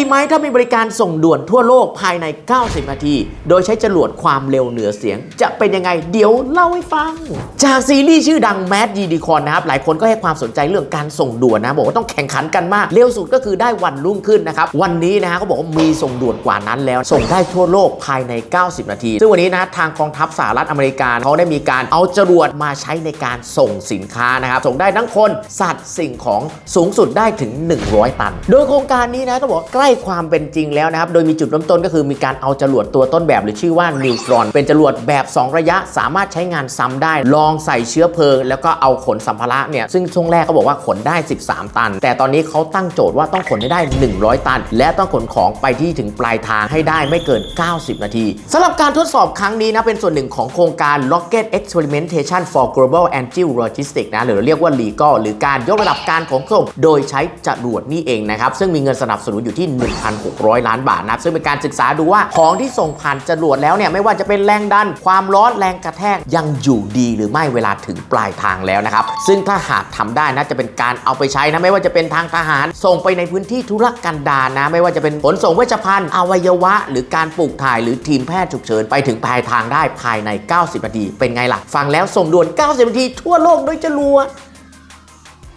ดีไหมถ้ามีบริการส่งด่วนทั่วโลกภายใน 90 นาที โดยใช้จรวดความเร็วเหนือเสียง จะเป็นยังไงเดี๋ยวเล่าให้ฟัง จากซีรีส์ชื่อดังแมดยีดีคอนนะครับ หลายคนก็ให้ความสนใจเรื่องการส่งด่วนนะ บอกว่าต้องแข่งขันกันมาก เร็วสุดก็คือได้วันรุ่งขึ้นนะครับ วันนี้นะฮะเขาบอกว่ามีส่งด่วนกว่านั้นแล้ว ส่งได้ทั่วโลกภายใน 90 นาที ซึ่งวันนี้นะทางกองทัพสหรัฐอเมริกาเขาได้มีการเอาจรวดมาใช้ในการส่งสินค้านะครับส่งได้ทั้งคนสัตว์สิ่งของสูงสุดได้ถึง 100 ตัน โดยโครงการนี้นะต้องบอกใกล้ความเป็นจริงแล้วนะครับ โดยมีจุดเริ่มต้นก็คือมีการเอาจรวดตัวต้นแบบหรือชื่อว่านิวตรอน เป็นจรวดแบบ 2 ระยะสามารถใช้งานซ้ำได้ ลองใส่เชื้อเพลิง แล้วก็เอาขนสัมภาระเนี่ย ซึ่งช่วงแรกเขาบอกว่าขนได้ 13 ตัน แต่ตอนนี้เขาตั้งโจทย์ว่าต้องขนให้ได้ 100 ตัน และต้องขนของไปที่ถึงปลายทางให้ได้ไม่เกิน 90 นาทีสำหรับการทดสอบครั้งนี้นะเป็นส่วนหนึ่งของโครงการ Rocket Experimentation for Global Agile Logistics นะหรือเรียกว่า LEGO หรือการยกระดับการขนส่ง โดยใช้จรวดนี่เองนะครับซึ่งมีเงินสนับสนุนอยู่ที่1,600 ล้านบาทนะครับซึ่งเป็นการศึกษาดูว่าของที่ส่งผ่านจรวดแล้วเนี่ยไม่ว่าจะเป็นแรงดัน ความร้อนแรงกระแทกยังอยู่ดีหรือไม่เวลาถึงปลายทางแล้วนะครับซึ่งถ้าหากทำได้นะจะเป็นการเอาไปใช้นะไม่ว่าจะเป็นทางทหาร ส่งไปในพื้นที่ธุรกันดารนะ ไม่ว่าจะเป็นขนส่งเวชภัณฑ์อวัยวะ หรือการปลูกถ่ายหรือทีมแพทย์ฉุกเฉินไปถึงปลายทางได้ภายใน 90 นาที เป็นไงล่ะ ฟังแล้วส่งด่วน 90 นาทีทั่วโลกโดยจรวด